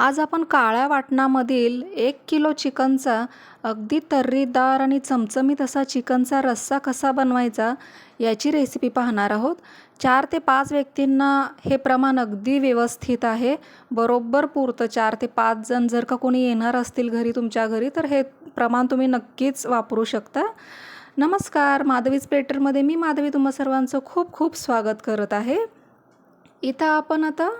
आज आपण काळ्या वाटणामधील एक किलो चिकनचा अगदी तर्रीदार आणि चमचमीत असा चिकनचा रस्सा कसा बनवायचा याची रेसिपी पाहणार आहोत. चार ते पाच व्यक्तींना हे प्रमाण अगदी व्यवस्थित आहे. बरोबर पुरतं चार ते पाच जण जर का कोणी येणार असतील घरी तुमच्या घरी तर हे प्रमाण तुम्ही नक्कीच वापरू शकता. नमस्कार माधवीज प्लेटरमध्ये मी माधवी तुम्हा सर्वांचं खूप खूप स्वागत करत आहे. इथं आपण आता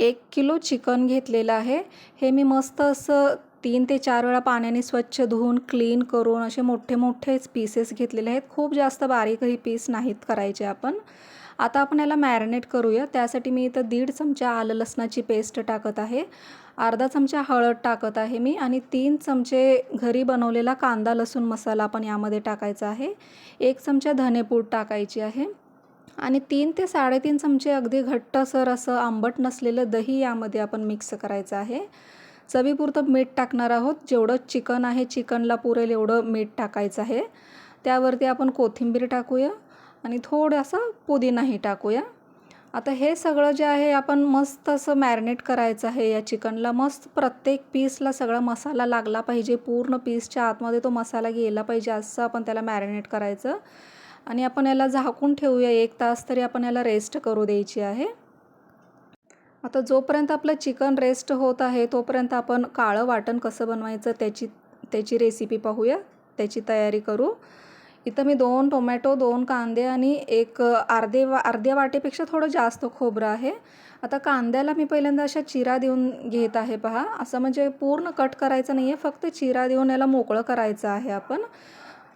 एक किलो चिकन घेतलेलं आहे. हे मी मस्त असं तीन ते चार वेळा पाण्याने स्वच्छ धुवून क्लीन करून असे मोठे मोठेच पीसेस घेतलेले आहेत. खूप जास्त बारीकही पीस नाहीत करायचे आपण. आता आपण याला मॅरिनेट करूया. त्यासाठी मी इथं दीड चमचा आलं लसणाची पेस्ट टाकत आहे. अर्धा चमचा हळद टाकत आहे मी आणि तीन चमचे घरी बनवलेला कांदा लसूण मसाला आपण यामध्ये टाकायचा आहे. एक चमचा धनेपूड टाकायची आहे. आणि तीन ते साडेतीन चमचे अगदी घट्टसर असं आंबट नसलेलं दही यामध्ये आपण मिक्स करायचं आहे. चवीपुरतं मीठ टाकणार आहोत. जेवढं चिकन आहे चिकनला पुरेल एवढं मीठ टाकायचं आहे. त्यावरती आपण कोथिंबीर टाकूया आणि थोडासा पुदिनाही टाकूया. आता हे सगळं जे आहे आपण मस्त असं मॅरिनेट करायचं आहे या चिकनला. मस्त प्रत्येक पीसला सगळा मसाला लागला पाहिजे. पूर्ण पीसच्या आतमध्ये तो मसाला गेला पाहिजे असं आपण त्याला मॅरिनेट करायचं. आणि आपण याला झाकून ठेवूया. एक तास तरी आपण याला रेस्ट करू द्यायची आहे. आता जोपर्यंत आपलं चिकन रेस्ट होत आहे तोपर्यंत आपण काळं वाटण कसं बनवायचं त्याची त्याची रेसिपी पाहूया. त्याची तयारी करू. इथं मी दोन टोमॅटो दोन कांदे आणि एक अर्धे वा अर्ध्या वाटेपेक्षा थोडं जास्त खोबरं आहे. आता कांद्याला मी पहिल्यांदा अशा चिरा देऊन घेत आहे पहा. असं म्हणजे पूर्ण कट करायचं नाही आहे फक्त चिरा देऊन याला मोकळं करायचं आहे आपण.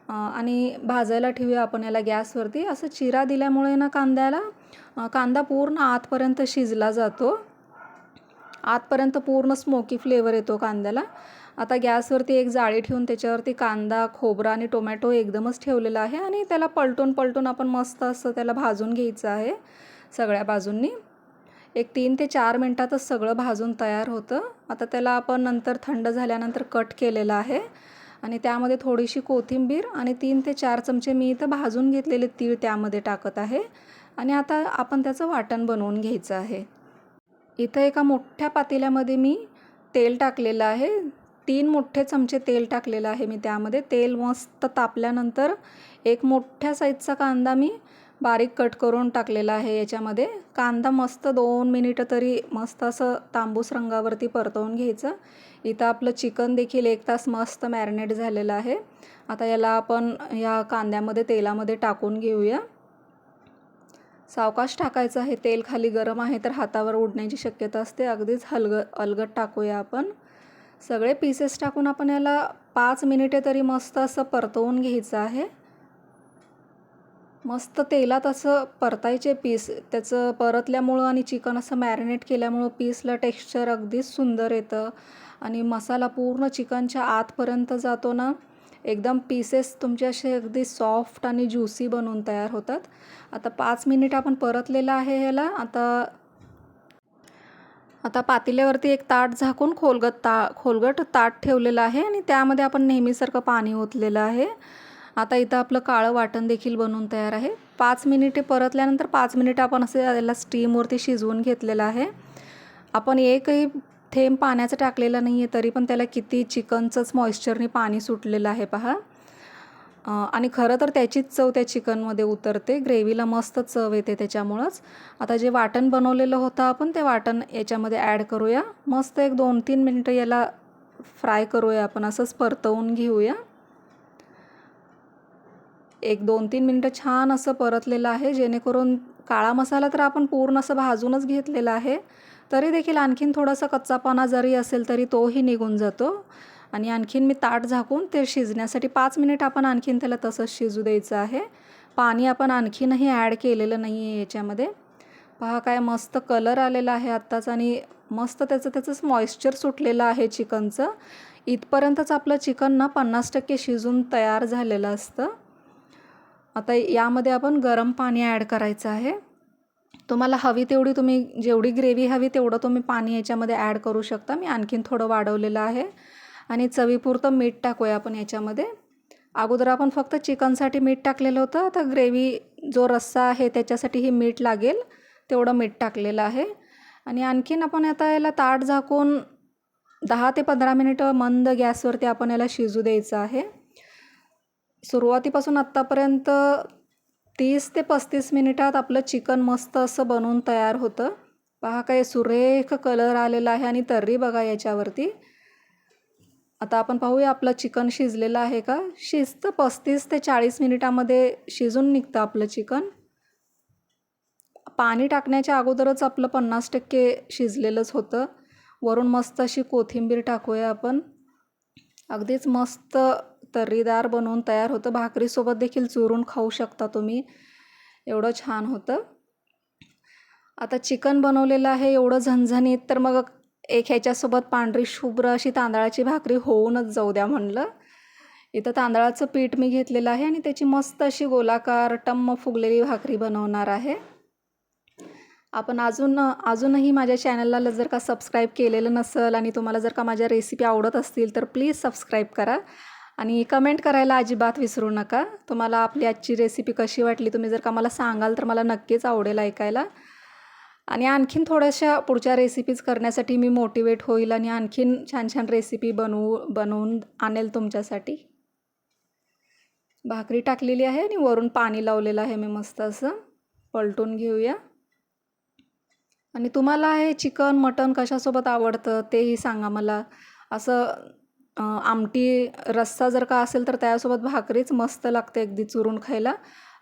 आणि भाजायला ठेवूया आपण याला गॅसवरती. असं चिरा दिल्यामुळे ना कांद्याला कांदा पूर्ण आतपर्यंत शिजला जातो. आतपर्यंत पूर्ण स्मोकी फ्लेवर येतो कांद्याला. आता गॅसवरती एक जाळी ठेवून त्याच्यावरती कांदा खोबरा आणि टोमॅटो एकदमच ठेवलेला आहे आणि त्याला पलटून पलटून आपण मस्त असं त्याला भाजून घ्यायचं आहे सगळ्या बाजूंनी. एक तीन ते चार मिनटातच सगळं भाजून तयार होतं. आता त्याला आपण नंतर थंड झाल्यानंतर कट केलेलं आहे. आणि त्यामध्ये थोडीशी कोथिंबीर आणि तीन ते चार चमचे मी इथं भाजून घेतलेले तीळ त्यामध्ये टाकत आहे. आणि आता आपण त्याचं वाटण बनवून घ्यायचं आहे. इथं एका मोठ्या पातेल्यामध्ये मी तेल टाकलेलं आहे. तीन मोठे चमचे तेल टाकलेलं आहे मी त्यामध्ये. तेल मस्त तापल्यानंतर एक मोठ्या साईजचा कांदा मी बारीक कट करून टाकलेला आहे याच्यामध्ये. कांदा मस्त दोन मिनिटं तरी मस्त असं तांबूस रंगावरती परतवून घ्यायचं. इथं आपलं चिकन देखील एक तास मस्त मॅरिनेट झालेलं आहे. आता याला आपण या कांद्यामध्ये तेलामध्ये टाकून घेऊया. सावकाश टाकायचं आहे. तेल खाली गरम आहे तर हातावर उडण्याची शक्यता असते. अगदीच हलग अलगट टाकूया आपण. सगळे पीसेस टाकून आपण याला पाच मिनिटे तरी मस्त असं परतवून घ्यायचं आहे. मस्त तेलात असं परतायचे पीस त्याचं परतल्यामुळं आणि चिकन असं मॅरिनेट केल्यामुळं पीसला टेक्स्चर अगदीच सुंदर येतं. आणि मसाला पूर्ण चिकनच्या आतपर्यंत जातो ना एकदम पीसेस तुमचे असे अगदी सॉफ्ट आणि ज्युसी बनवून तयार होतात. आता पाच मिनिट आपण परतलेलं आहे ह्याला. आता आता पातेल्यावरती एक ताट झाकून खोलगट ता खोलगट ताट ठेवलेलं आहे आणि त्यामध्ये आपण नेहमीसारखं पाणी ओतलेलं आहे. आता इथं आपलं काळं वाटण देखील बनवून तयार आहे. पाच मिनिटे परतल्यानंतर पाच मिनिट आपण असं याला स्टीमवरती शिजवून घेतलेलं आहे. आपण एकही थेंब पाण्याचं टाकलेलं नाही आहे तरी पण त्याला किती चिकनचंच मॉइश्चरनी पाणी सुटलेलं आहे पहा. आणि खरं तर त्याचीच चव त्या चिकनमध्ये उतरते. ग्रेव्हीला मस्त चव येते त्याच्यामुळंच. आता जे वाटण बनवलेलं होतं आपण ते वाटण याच्यामध्ये ॲड करूया. मस्त एक दोन तीन मिनटं याला फ्राय करूया आपण असंच परतवून घेऊया. एक दोन तीन मिनटं छान असं परतलेलं आहे. जेणेकरून काळा मसाला तर आपण पूर्ण असं भाजूनच घेतलेला आहे. तरी देखील आणखीन थोडासा कच्चापणा जरी असेल तरी तोही निघून जातो. आणि आणखीन मी ताट झाकून ते शिजण्यासाठी पाच मिनिट आपण आणखीन त्याला तसंच शिजू द्यायचं आहे. पाणी आपण आणखीनही ॲड केलेलं नाही आहे याच्यामध्ये. पहा काय मस्त कलर आलेला आहे आत्ताच आणि मस्त त्याचं त्याचंच मॉइश्चर सुटलेलं आहे चिकनचं. इथपर्यंतच आपलं चिकन ना पन्नास टक्के शिजून तयार झालेलं असतं. आता यामध्ये आपण गरम पाणी ॲड करायचं आहे. तुम्हाला हवी तेवढी तुम्ही जेवढी ग्रेव्ही हवी तेवढं तुम्ही पाणी याच्यामध्ये ॲड करू शकता. मी आणखीन थोडं वाढवलेलं आहे. आणि चवीपुरतं मीठ टाकूया आपण याच्यामध्ये. अगोदर आपण फक्त चिकनसाठी मीठ टाकलेलं होतं. आता ग्रेव्ही जो रस्सा आहे त्याच्यासाठी ही मीठ लागेल. तेवढं मीठ टाकलेलं आहे. आणि आणखीन आपण आता याला ताट झाकून दहा ते पंधरा मिनिटं मंद गॅसवरती आपण याला शिजू द्यायचं आहे. सुरुवातीपासून आत्तापर्यंत तीस ते पस्तीस मिनिटात आपलं चिकन मस्त असं बनवून तयार होतं. पहा काय सुरेख कलर आलेला आहे आणि तर्री बघा याच्यावरती. आता आपण पाहूया आपलं चिकन शिजलेलं आहे का? शिजतं पस्तीस ते चाळीस मिनिटामध्ये शिजून निघतं आपलं चिकन. पाणी टाकण्याच्या अगोदरच आपलं पन्नास टक्के शिजलेलंच होतं. वरून मस्त अशी कोथिंबीर टाकूया आपण. अगदीच मस्त तर्रीदार बनवून तयार होतं. भाकरीसोबत देखील चुरून खाऊ शकता तुम्ही. एवढं छान होतं. आता चिकन बनवलेलं आहे. एवढं झणझणीत तर मग एक ह्याच्यासोबत पांढरी शुभ्र अशी तांदळाची भाकरी होऊनच जाऊ द्या म्हणलं. इथं तांदळाचं पीठ मी घेतलेलं आहे आणि त्याची मस्त अशी गोलाकार टम्म फुगलेली भाकरी बनवणार आहे. आपण अजून अजूनही माझ्या चॅनलला जर का सबस्क्राईब केलेलं नसेल आणि तुम्हाला जर का माझ्या रेसिपी आवडत असतील तर प्लीज सबस्क्राईब करा. आणि कमेंट करायला अजिबात विसरू नका. तुम्हाला आपली आजची रेसिपी कशी वाटली तुम्ही जर का मला सांगाल तर मला नक्कीच आवडेल ऐकायला. आणि आणखीन थोड्याशा पुढच्या रेसिपीज करण्यासाठी मी मोटिवेट होईल आणि आणखीन छान छान रेसिपी बनवू बनवून आणेल तुमच्यासाठी. भाकरी टाकलेली आहे आणि वरून पाणी लावलेलं आहे मी मस्त असं. पलटून घेऊया. आणि तुम्हाला हे चिकन मटन कशासोबत आवडतं तेही सांगा मला. असं आमटी रस्सा जर का असेल तर त्यासोबत भाकरीच मस्त लागते अगदी चुरून खायला.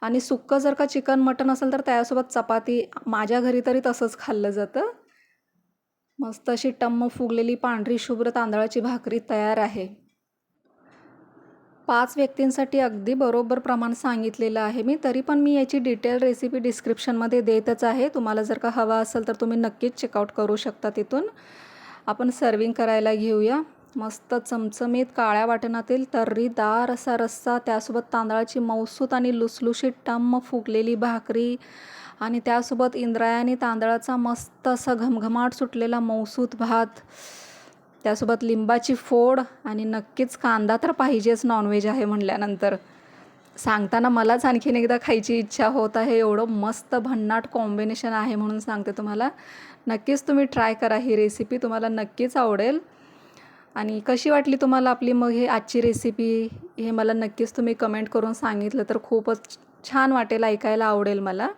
आणि सुक्कं जर का चिकन मटन असेल तर त्यासोबत चपाती. माझ्या घरी तरी तसंच खाल्लं जातं. मस्त अशी टम्म फुगलेली पांढरी शुभ्र तांदळाची भाकरी तयार आहे. पाच व्यक्तींसाठी अगदी बरोबर प्रमाण सांगितलेलं आहे मी. तरी पण मी याची डिटेल रेसिपी डिस्क्रिप्शनमध्ये देतच आहे. तुम्हाला जर का हवा असेल तर तुम्ही नक्कीच चेकआउट करू शकता तिथून. आपण सर्विंग करायला घेऊया. मस्त चमचमीत काळ्या वाटणातील तर्रीदार असा रस्सा त्यासोबत तांदळाची मौसूत आणि लुसलुशीत टम्म फुगलेली भाकरी आणि त्यासोबत इंद्रायणी तांदळाचा मस्त असा घमघमाट सुटलेला मौसूत भात त्यासोबत लिंबाची फोड आणि नक्कीच कांदा तर पाहिजेच नॉनव्हेज आहे म्हणल्यानंतर. सांगताना मलाच आणखीन एकदा खायची इच्छा होत आहे. एवढं मस्त भन्नाट कॉम्बिनेशन आहे म्हणून सांगते तुम्हाला. नक्कीच तुम्ही ट्राय करा ही रेसिपी तुम्हाला नक्कीच आवडेल. आणि कशी वाटली तुम्हाला आपली मग हे आजची रेसिपी हे मला नक्कीच तुम्ही कमेंट करून सांगितलं तर खूपच छान वाटेल ऐकायला आवडेल मला.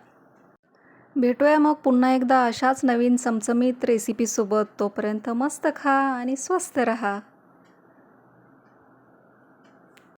भेटूया मग पुन्हा एकदा अशाच नवीन चमचमीत रेसिपीसोबत तोपर्यंत मस्त खा आणि स्वस्त रहा.